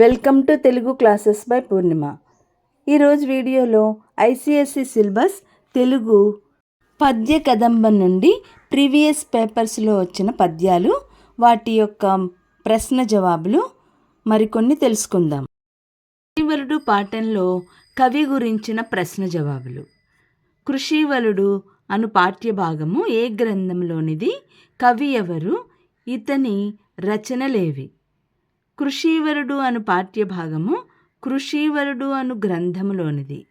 Welcome to Telugu classes by Purnima. ఈరోజు వీడియోలో ICSC syllabus Telugu పద్య కదంబం నుండి ప్రీవియస్ పేపర్స్లో వచ్చిన పద్యాలు వాటి యొక్క ప్రశ్న జవాబులు మరికొన్ని తెలుసుకుందాం. కృషివలుడు పాఠంలో కవి గురించిన ప్రశ్న జవాబులు. కృషివలుడు అను పాఠ్యభాగము ఏ గ్రంథంలోనిది? కవి ఎవరు? ఇతని రచనలేవి. కృషీవరుడు అను పాఠ్యభాగము కృషీవరుడు అను గ్రంథములోనిది.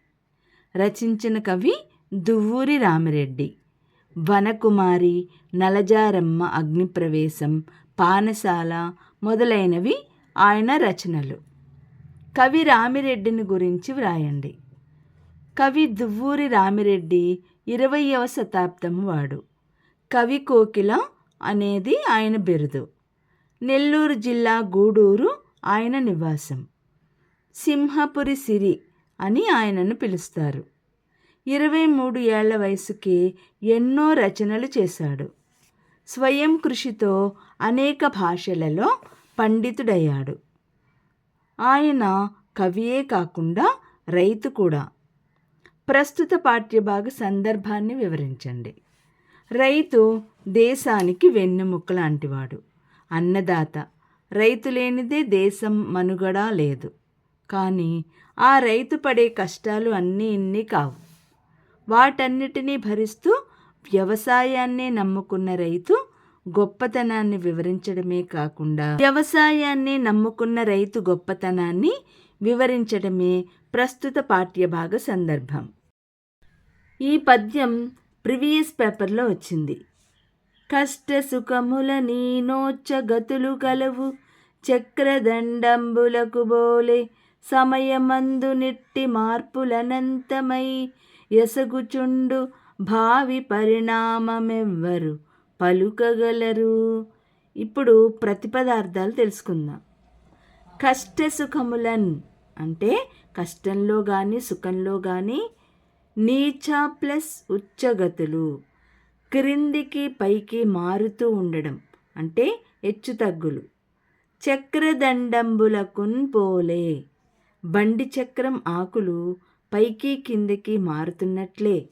రచించిన కవి దువ్వూరి రామిరెడ్డి. వనకుమారి నలజారమ్మ అగ్నిప్రవేశం పానసాల మొదలైనవి ఆయన రచనలు. కవి రామిరెడ్డిని గురించి వ్రాయండి. కవి దువ్వూరి రామిరెడ్డి ఇరవయవ శతాబ్దం వాడు. కవి కోకిల అనేది ఆయన బిరుదు. నెల్లూరు జిల్లా గూడూరు ఆయన నివాసం. సింహపురి సిరి అని ఆయనను పిలుస్తారు. ఇరవై మూడు ఏళ్ళ వయసుకి ఎన్నో రచనలు చేశాడు. స్వయం కృషితో అనేక భాషలలో పండితుడయ్యాడు. ఆయన కవియే కాకుండా రైతు కూడా. ప్రస్తుత పాఠ్యభాగ సందర్భాన్ని వివరించండి. రైతు దేశానికి వెన్నెముక లాంటివాడు. అన్నదాత. రైతు లేనిదే దేశం మనుగడ లేదు. కానీ ఆ రైతు పడే కష్టాలు అన్నీ ఇన్ని కావు. వాటన్నిటినీ భరిస్తూ వ్యవసాయాన్నే నమ్ముకున్న రైతు గొప్పతనాన్ని వివరించడమే కాకుండా వ్యవసాయాన్ని నమ్ముకున్న రైతు గొప్పతనాన్ని వివరించడమే ప్రస్తుత పాఠ్యభాగ సందర్భం. ఈ పద్యం ప్రివియస్ పేపర్లో వచ్చింది. కష్ట సుఖముల నీనోచ్చ గతులు కలవు. చక్రదండంబులకు బోలే సమయమందు నిట్టి మార్పులనంతమై ఎసగుచుండు భావి పరిణామమెవ్వరు పలుకగలరు. ఇప్పుడు ప్రతిపదార్థాలు తెలుసుకుందాం. కష్ట సుఖములన్ అంటే కష్టంలో కానీ సుఖంలో కానీ నీచ ప్లస్ ఉచ్చగతులు క్రిందికి పైకి మారుతూ ఉండడం అంటే హెచ్చుతగ్గులు చక్రదండంబులకున్ పోలే. బండి చక్రం ఆకులు పైకి కిందికి మారుతున్నట్లే.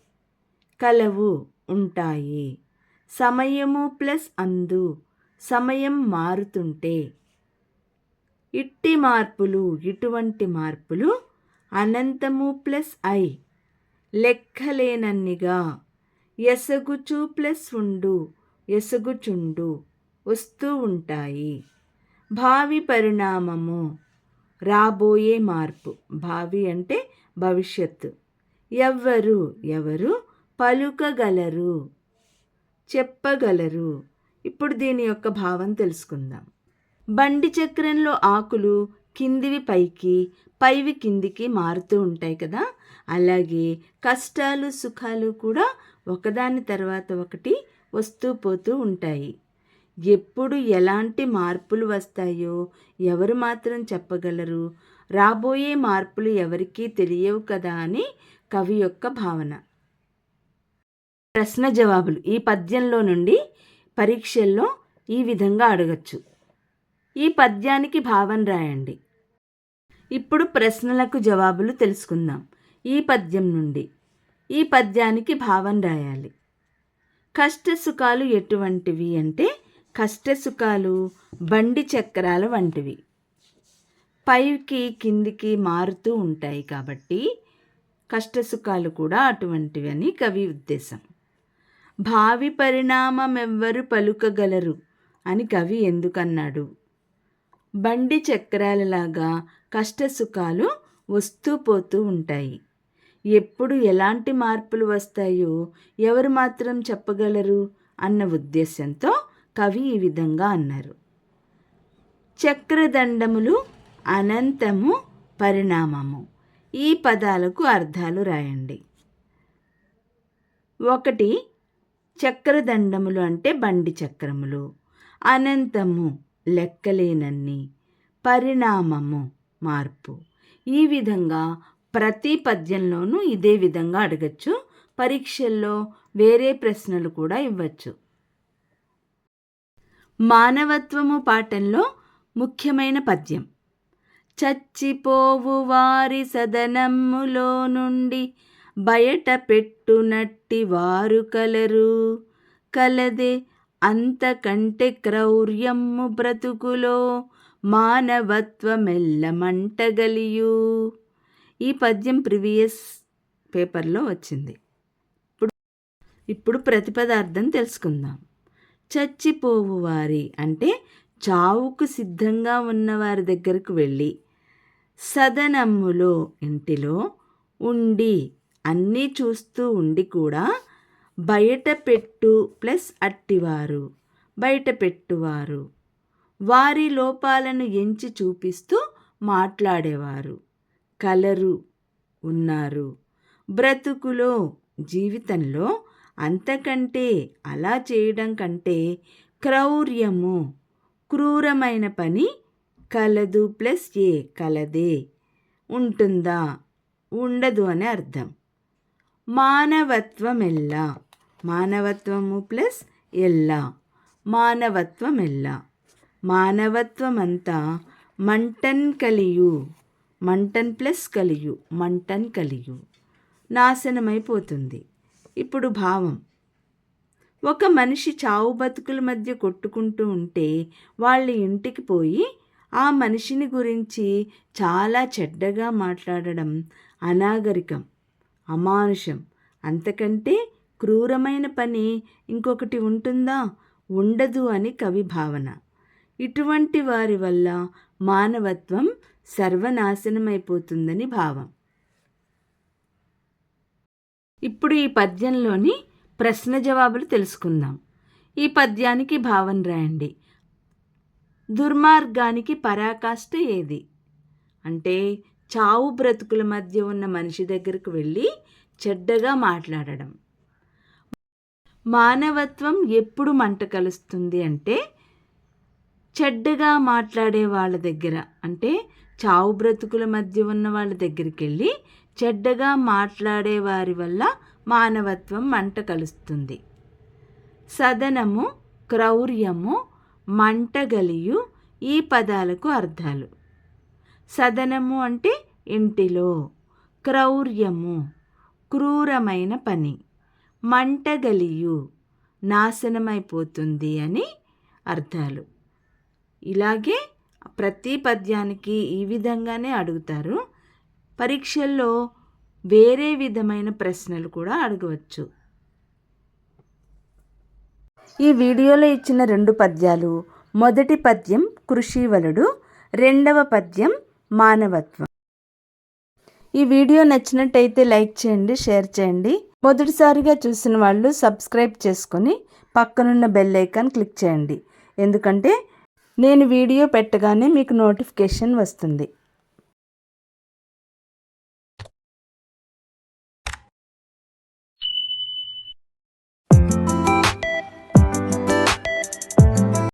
కలవు ఉంటాయి. సమయము ప్లస్ అందు సమయం మారుతుంటే. ఇట్టి మార్పులు ఇటువంటి మార్పులు అనంతము ప్లస్ ఐ. లెక్కలేనన్నిగా ఎసగుచు ప్లస్ ఉండు ఎసగుచుండు వస్తూ ఉంటాయి. భావి పరిణామము రాబోయే మార్పు. భావి అంటే భవిష్యత్తు. ఎవ్వరు ఎవరు పలుకగలరు చెప్పగలరు. ఇప్పుడు దీని యొక్క భావం తెలుసుకుందాం. బండి చక్రంలో ఆకులు కిందివి పైకి పైవి కిందికి మారుతూ ఉంటాయి కదా? అలాగే కష్టాలు సుఖాలు కూడా ఒకదాని తర్వాత ఒకటి వస్తూ పోతూ ఉంటాయి. ఎప్పుడు ఎలాంటి మార్పులు వస్తాయో ఎవరు మాత్రం చెప్పగలరు. రాబోయే మార్పులు ఎవరికీ తెలియవు కదా అని కవి యొక్క భావన. ప్రశ్న జవాబులు. ఈ పద్యంలో నుండి పరీక్షల్లో ఈ విధంగా అడగచ్చు. ఈ పద్యానికి భావం రాయండి. ఇప్పుడు ప్రశ్నలకు జవాబులు తెలుసుకుందాం. ఈ పద్యం నుండి. ఈ పద్యానికి భావం రాయాలి. కష్ట సుఖాలు ఎటువంటివి అంటే కష్ట సుఖాలు బండి చక్రాల వంటివి. పైకి కిందికి మారుతూ ఉంటాయి కాబట్టి కష్ట సుఖాలు కూడా అటువంటివి అని కవి ఉద్దేశం. భావి పరిణామం ఎవ్వరు పలుకగలరు అని కవి ఎందుకన్నాడు? బండి చక్రాలలాగా కష్ట సుఖాలు వస్తూ పోతూ ఉంటాయి. ఎప్పుడు ఎలాంటి మార్పులు వస్తాయో ఎవరు మాత్రం చెప్పగలరు అన్న ఉద్దేశంతో కవి ఈ విధంగా అన్నారు. చక్రదండములు అనంతము పరిణామము. ఈ పదాలకు అర్థాలు రాయండి. ఒకటి చక్రదండములు అంటే బండి చక్రములు. అనంతము లెక్కలేనన్ని పరిణామము మార్పు. ఈ విధంగా ప్రతి పద్యంలోనూ ఇదే విధంగా అడగచ్చు. పరీక్షల్లో వేరే ప్రశ్నలు కూడా ఇవ్వచ్చు. మానవత్వము పాఠంలో ముఖ్యమైన పద్యం. చచ్చిపోవు వారి సదనమ్ములో నుండి బయట పెట్టునట్టి వారు కలరు. కలదే అంతకంటే క్రౌర్యమ్ము బ్రతుకులో మానవత్వమెల్లమంటగలియు. ఈ పద్యం ప్రివియస్ పేపర్లో వచ్చింది. ఇప్పుడు ఇప్పుడు ప్రతిపదార్థం తెలుసుకుందాం. చచ్చిపోవు వారి అంటే చావుకు సిద్ధంగా ఉన్నవారి దగ్గరకు వెళ్ళి సదనమ్ములో ఇంటిలో ఉండి అన్నీ చూస్తూ ఉండి కూడా బయట పెట్టు ప్లస్ అట్టివారు బయట పెట్టువారు. వారి లోపాలను ఎంచి చూపిస్తూ మాట్లాడేవారు. కలరు ఉన్నారు. బ్రతుకులో జీవితంలో అంతకంటే అలా చేయడం కంటే క్రౌర్యము క్రూరమైన పని కలదు ప్లస్ ఏ కలదే. ఉంటుందా? ఉండదు అని అర్థం. మానవత్వం ఎల్లా మానవత్వము ప్లస్ ఎల్లా? మానవత్వం ఎల్లా మానవత్వం అంతా మంటన్ కలియు. మంటన్ ప్లస్ కలియు మంటన్ కలియు. నాశనమైపోతుంది. ఇప్పుడు భావం. ఒక మనిషి చావు బతుకుల మధ్య కొట్టుకుంటూ ఉంటే వాళ్ళ ఇంటికి పోయి ఆ మనిషిని గురించి చాలా చెడ్డగా మాట్లాడడం అనాగరికం అమానుషం. అంతకంటే క్రూరమైన పని ఇంకొకటి ఉంటుందా? ఉండదు అని కవి భావన. ఇటువంటి వారి వల్ల మానవత్వం సర్వనాశనమైపోతుందని భావం. ఇప్పుడు ఈ పద్యంలోని ప్రశ్న జవాబులు తెలుసుకుందాం. ఈ పద్యానికి భావం రాయండి. దుర్మార్గానికి పరాకాష్ట ఏది? అంటే చావు బ్రతుకుల మధ్య ఉన్న మనిషి దగ్గరకు వెళ్ళి చెడ్డగా మాట్లాడడం. మానవత్వం ఎప్పుడు మంట కలుస్తుంది అంటే చెడ్డగా మాట్లాడే వాళ్ళ దగ్గర అంటే చావు బ్రతుకుల మధ్య ఉన్న వాళ్ళ దగ్గరికి వెళ్ళి చెడ్డగా మాట్లాడే వారి వల్ల మానవత్వం మంట కలుస్తుంది. సదనము క్రౌర్యము మంటగలియు ఈ పదాలకు అర్థాలు. సదనము అంటే ఇంటిలో క్రౌర్యము క్రూరమైన పని మంటగలియు నాశనమైపోతుంది అని అర్థాలు. ఇలాగే ప్రతి పద్యానికి ఈ విధంగానే అడుగుతారు. పరీక్షల్లో వేరే విధమైన ప్రశ్నలు కూడా అడగవచ్చు. ఈ వీడియోలో ఇచ్చిన రెండు పద్యాలు మొదటి పద్యం కృషివలుడు రెండవ పద్యం మానవత్వం. ఈ వీడియో నచ్చినట్టయితే లైక్ చేయండి షేర్ చేయండి. మొదటిసారిగా చూసిన వాళ్ళు సబ్స్క్రైబ్ చేసుకొని పక్కనున్న బెల్ ఐకాన్ క్లిక్ చేయండి. ఎందుకంటే నేను వీడియో పెట్టగానే మీకు నోటిఫికేషన్ వస్తుంది.